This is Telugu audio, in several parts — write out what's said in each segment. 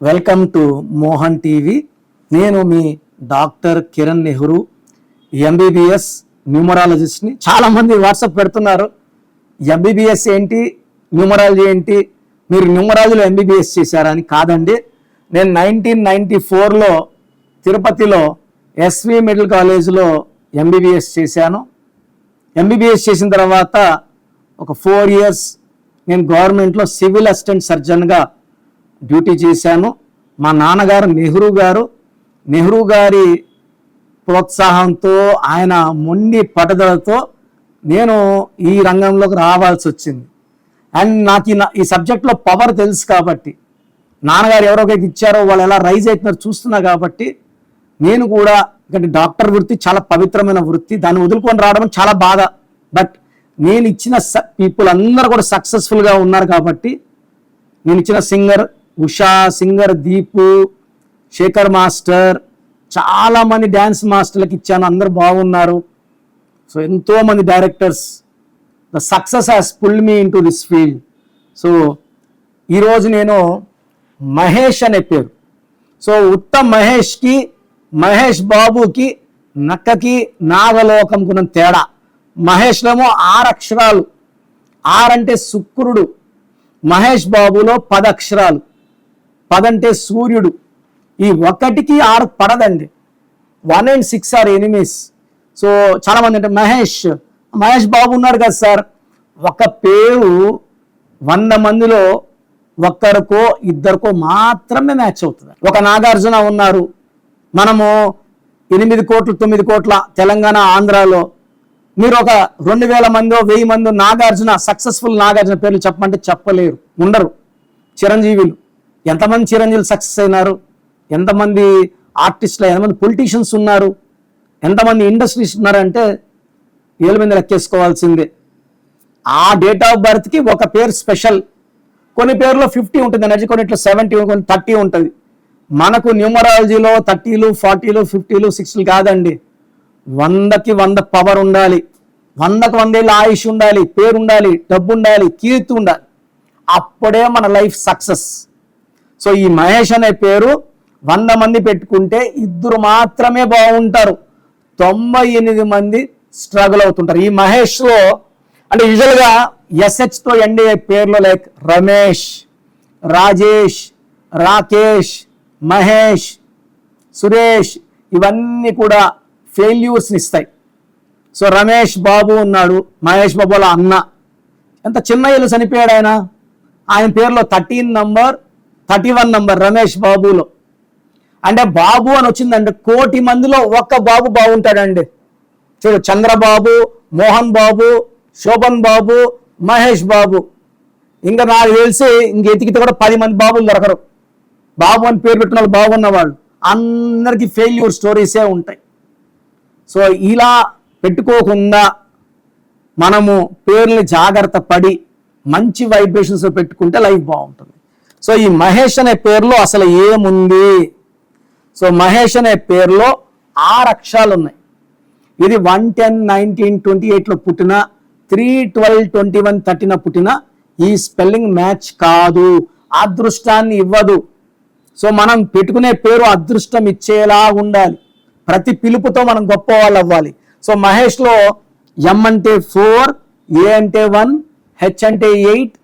Welcome to Mohan TV. నేను మీ డాక్టర్ కిరణ్ నెహ్రూ ఎంబీబీఎస్ న్యూమరాలజిస్ట్ని. చాలామంది వాట్సాప్ పెడుతున్నారు. ఎంబీబీఎస్ ఏంటి? న్యూమరాలజీ ఏంటి? మీరు న్యూమరాలజీలో ఎంబీబీఎస్ చేశారని కాదండి. నేను నైన్టీన్ నైంటీ ఫోర్లో తిరుపతిలో ఎస్వి మిడిల్ కాలేజ్లో ఎంబీబీఎస్ చేశాను. ఎంబీబీఎస్ చేసిన తర్వాత ఒక ఫోర్ ఇయర్స్ నేను గవర్నమెంట్లో సివిల్ అసిస్టెంట్ సర్జన్గా డ్యూటీ చేశాను. మా నాన్నగారు నెహ్రూ గారు. నెహ్రూ గారి ప్రోత్సాహంతో ఆయన మొండి పట్టుదలతో నేను ఈ రంగంలోకి రావాల్సి వచ్చింది. అండ్ నాకు ఈ నా- ఈ సబ్జెక్ట్లో పవర్ తెలుసు కాబట్టి నాన్నగారు ఎవరికైతే ఇచ్చారో వాళ్ళు ఎలా రైజ్ అవుతున్నారో చూస్తున్నా కాబట్టి నేను కూడా ఎందుకంటే డాక్టర్ వృత్తి చాలా పవిత్రమైన వృత్తి. దాన్ని వదులుకొని రావడం చాలా బాధ. బట్ నేను ఇచ్చిన పీపుల్ అందరూ కూడా సక్సెస్ఫుల్గా ఉన్నారు కాబట్టి నేను ఇచ్చిన singer Usha singer Deepu Sekhar master చాలామంది డ్యాన్స్ మాస్టర్లకు ఇచ్చాను. అందరు బాగున్నారు. సో ఎంతోమంది directors. The success has pull me into this field. So ఈరోజు నేను మహేష్ అనే పేరు. సో ఉత్తమ్ మహేష్కి మహేష్ బాబుకి నక్కకి నాగలోకంకు ఉన్న తేడా. మహేష్లేమో ఆరు అక్షరాలు. ఆరంటే శుక్రుడు మహేష్ బాబులో పది అక్షరాలు. పదంటే సూర్యుడు. ఈ ఒకటికి ఆరు పడదండి. One and six are enemies so చాలా మంది అంటే మహేష్ మహేష్ బాబు ఉన్నాడు కదా సార్. ఒక పేరు వంద మందిలో ఒక్కరికో ఇద్దరికో మాత్రమే మ్యాచ్ అవుతుంది. ఒక నాగార్జున ఉన్నారు. మనము ఎనిమిది కోట్లు తొమ్మిది కోట్ల తెలంగాణ ఆంధ్రాలో. మీరు ఒక రెండు వేల మందో వెయ్యి మందో నాగార్జున సక్సెస్ఫుల్ నాగార్జున పేర్లు చెప్పమంటే చెప్పలేరు. ఉండరు. చిరంజీవులు. ఎంతమంది చిరంజీవులు సక్సెస్ అయినారు? ఎంతమంది ఆర్టిస్టులు ఎంతమంది పొలిటీషియన్స్ ఉన్నారు? ఎంతమంది ఇండస్ట్రీస్ ఉన్నారంటే ఏళ్ళ మీద లెక్కేసుకోవాల్సిందే. ఆ డేట్ ఆఫ్ బర్త్కి ఒక పేరు స్పెషల్ కొన్ని పేర్లో ఫిఫ్టీ ఉంటుంది ఎనర్జీ కొన్నిట్లో సెవెంటీ కొన్ని థర్టీ ఉంటుంది. మనకు న్యూమరాలజీలో థర్టీలు ఫార్టీలు ఫిఫ్టీలు సిక్స్టీలు కాదండి. వందకి వంద పవర్ ఉండాలి. వందకు వందేళ్ళ ఆయుష్ ఉండాలి పేరు ఉండాలి డబ్బు ఉండాలి కీర్తి ఉండాలి. అప్పుడే మన లైఫ్ సక్సెస్ సో ఈ మహేష్ అనే పేరు వంద మంది పెట్టుకుంటే ఇద్దరు మాత్రమే బాగుంటారు. తొంభై ఎనిమిది మంది స్ట్రగుల్ అవుతుంటారు. ఈ మహేష్లో అంటే యూజువల్గా ఎస్హెచ్తో ఎండ్ అయ్యే పేర్లు లైక్ రమేష్ రాజేష్ రాకేష్ మహేష్ సురేష్ ఇవన్నీ కూడా ఫెయిల్యూర్స్ని ఇస్తాయి. సో రమేష్ బాబు ఉన్నాడు మహేష్ బాబు వాళ్ళ అన్న. ఎంత చిన్న చనిపోయాడు ఆయన. ఆయన పేరులో thirteen number thirty one number Ramesh బాబులో. అంటే బాబు అని వచ్చిందంటే కోటి మందిలో ఒక్క బాబు బాగుంటాడండి. చూడు చంద్రబాబు మోహన్ బాబు శోభన్ బాబు మహేష్ బాబు. ఇంకా నాకు తెలిసి ఇంక ఎతికితే కూడా పది మంది బాబులు దొరకరు. బాబు అని పేరు పెట్టిన వాళ్ళు బాగున్న వాళ్ళు అందరికీ ఫెయిల్యూర్ స్టోరీసే ఉంటాయి. సో ఇలా పెట్టుకోకుండా మనము పేర్లని జాగ్రత్త పడి మంచి వైబ్రేషన్స్ పెట్టుకుంటే లైఫ్ బాగుంటుంది. సో ఈ మహేష్ అనే పేరులో అసలు ఏముంది? సో మహేష్ అనే పేరులో ఆరు అక్షరాలు ఉన్నాయి ఇది వన్ టెన్ నైన్టీన్ ట్వంటీ ఎయిట్లో పుట్టిన three twelve twenty one thirteen పుట్టిన ఈ స్పెల్లింగ్ మ్యాచ్ కాదు. అదృష్టాన్ని ఇవ్వదు. సో మనం పెట్టుకునే పేరు అదృష్టం ఇచ్చేలా ఉండాలి. ప్రతి పిలుపుతో మనం గొప్ప వాళ్ళు అవ్వాలి. సో మహేష్లో ఎం అంటే ఫోర్ ఏ అంటే వన్ హెచ్ అంటే ఎయిట్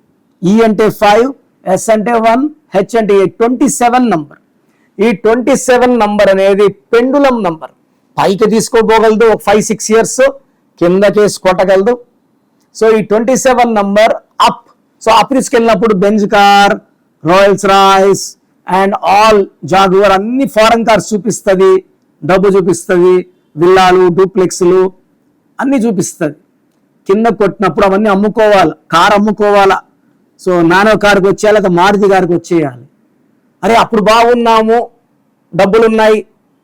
ఈ అంటే ఫైవ్ ఎస్ అంటే వన్ హెచ్ అంటే ఎయిట్ ట్వంటీ సెవెన్ నంబర్ ఈ ట్వంటీ సెవెన్ నంబర్ అనేది పెండులం నంబర్ పైకి తీసుకోపోగలదు ఒక ఫైవ్ సిక్స్ ఇయర్స్ కిందకేసి కొట్టగలదు. సో ఈ twenty seven number up so up తీసుకెళ్ళినప్పుడు Benz car Rolls Royce and all Jaguar అన్ని ఫారెన్ కార్స్ చూపిస్తుంది. డబ్బు చూపిస్తుంది. విల్లాలు డూప్లెక్స్లు అన్నీ చూపిస్తుంది. కింద కొట్టినప్పుడు అవన్నీ అమ్ముకోవాలి. కార్ అమ్ముకోవాలా? సో నానో కార్కి వచ్చేయాలి లేదా మారుతి గారికి వచ్చేయాలి. అరే అప్పుడు బాగున్నాము డబ్బులు ఉన్నాయి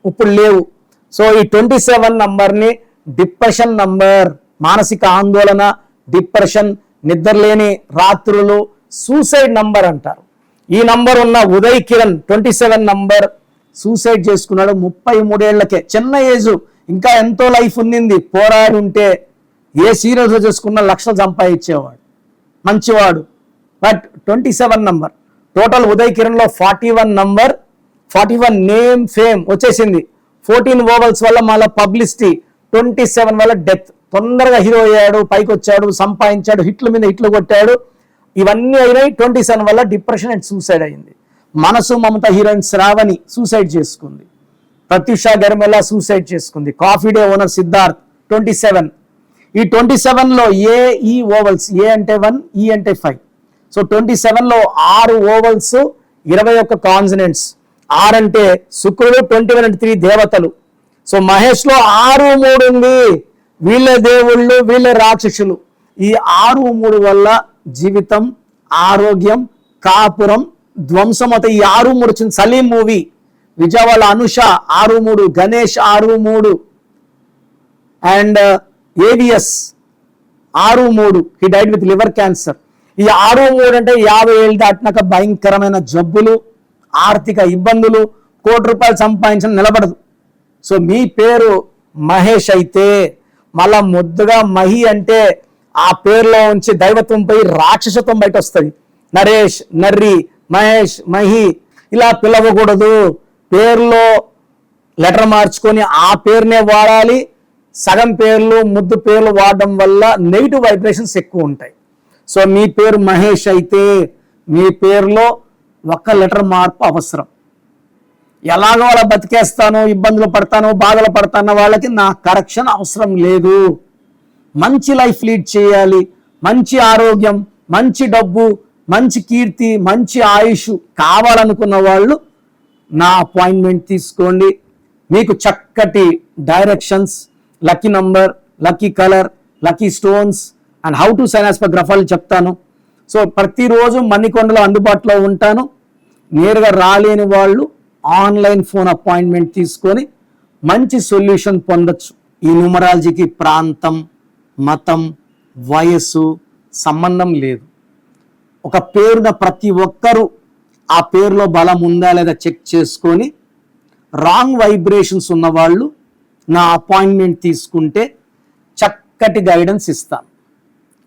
ఇప్పుడు లేవు. సో ఈ ట్వంటీ సెవెన్ నంబర్ని డిప్రెషన్ నంబర్ మానసిక ఆందోళన డిప్రెషన్ నిద్రలేని రాత్రులు సూసైడ్ నంబర్ అంటారు. ఈ నంబర్ ఉన్న Uday Kiran twenty seven number suicide చేసుకున్నాడు ముప్పై మూడేళ్ళకే. చిన్న ఏజ్ ఇంకా ఎంతో లైఫ్ ఉండింది. పోరాడి ఉంటే ఏ సీరియల్స్ చేసుకున్న లక్షలు సంపాదించేవాడు మంచివాడు. But twenty seven number. Total Uday కిరణ్లో forty one number forty one name fame వచ్చేసింది. ఫోర్టీన్ ఓవల్స్ వల్ల మళ్ళీ పబ్లిసిటీ ట్వంటీ సెవెన్ వల్ల డెత్ తొందరగా హీరో అయ్యాడు పైకి వచ్చాడు సంపాదించాడు హిట్ల మీద హిట్లు కొట్టాడు. ఇవన్నీ అయినాయి ట్వంటీ సెవెన్ వల్ల డిప్రెషన్ అండ్ సూసైడ్ అయింది మనసు మమత హీరోయిన్ శ్రావణి సూసైడ్ చేసుకుంది. ప్రత్యుష గర్మెలా సూసైడ్ చేసుకుంది. Coffee day owner Siddharth twenty seven. ఈ ట్వంటీ సెవెన్లో ఏ ఈ ఓవల్స్ ఏ అంటే వన్ ఈ అంటే ఫైవ్. సో ట్వంటీ సెవెన్లో ఆరు ఓవల్స్ ఇరవై ఒక్క కాన్సనెంట్స్ ఆరు అంటే శుక్రుడు ట్వంటీ వన్ అంటే త్రీ దేవతలు. సో మహేష్లో ఆరు మూడు ఉంది. వీళ్ళ దేవుళ్ళు వీళ్ళ రాక్షసులు. ఈ ఆరు మూడు వల్ల జీవితం ఆరోగ్యం కాపురం ధ్వంసం అత ఈ ఆరు మూడు వచ్చింది సలీం మూవీ. విజయవాడ అనుష ఆరు మూడు. గణేష్ ఆరు మూడు. అండ్ ఏవిఎస్ uh, ఆరు మూడు. He died with liver cancer ఈ ఆరు మూడు అంటే యాభై ఏళ్ళు దాటినాక భయంకరమైన జబ్బులు ఆర్థిక ఇబ్బందులు కోటి రూపాయలు సంపాదించడం నిలబడదు. సో మీ పేరు మహేష్ అయితే మళ్ళా ముద్దుగా మహి అంటే ఆ పేరులో ఉంచి దైవత్వం పోయి రాక్షసత్వం బయట వస్తుంది నరేష్ నర్రి మహేష్ మహి ఇలా పిలవకూడదు. పేరులో లెటర్ మార్చుకొని ఆ పేరునే వాడాలి. సగం పేర్లు ముద్దు పేర్లు వాడడం వల్ల నెగిటివ్ వైబ్రేషన్స్ ఎక్కువ ఉంటాయి. సో మీ పేరు మహేష్ అయితే మీ పేరులో ఒక్క లెటర్ మార్పు అవసరం. ఎలాగో అలా బతికేస్తాను ఇబ్బందులు పడతాను బాధలు పడతాను వాళ్ళకి నా కరెక్షన్ అవసరం లేదు. మంచి లైఫ్ లీడ్ చేయాలి. మంచి ఆరోగ్యం మంచి డబ్బు మంచి కీర్తి మంచి ఆయుష్ కావాలనుకున్న వాళ్ళు నా అపాయింట్మెంట్ తీసుకోండి. మీకు చక్కటి directions lucky number lucky colour lucky stones and how to sign as per గ్రఫాలు చెప్తాను. సో ప్రతిరోజు మణికొండలో అందుబాటులో ఉంటాను. నేరుగా రాలేని వాళ్ళు ఆన్లైన్ ఫోన్ అపాయింట్మెంట్ తీసుకొని మంచి సొల్యూషన్ పొందొచ్చు. ఈ న్యూమరాలజీకి ప్రాంతం మతం వయస్సు సంబంధం లేదు. ఒక పేరున ప్రతి ఒక్కరూ ఆ పేరులో బలం ఉందా లేదా చెక్ చేసుకొని రాంగ్ వైబ్రేషన్స్ ఉన్నవాళ్ళు నా అపాయింట్మెంట్ తీసుకుంటే చక్కటి గైడెన్స్ ఇస్తాను.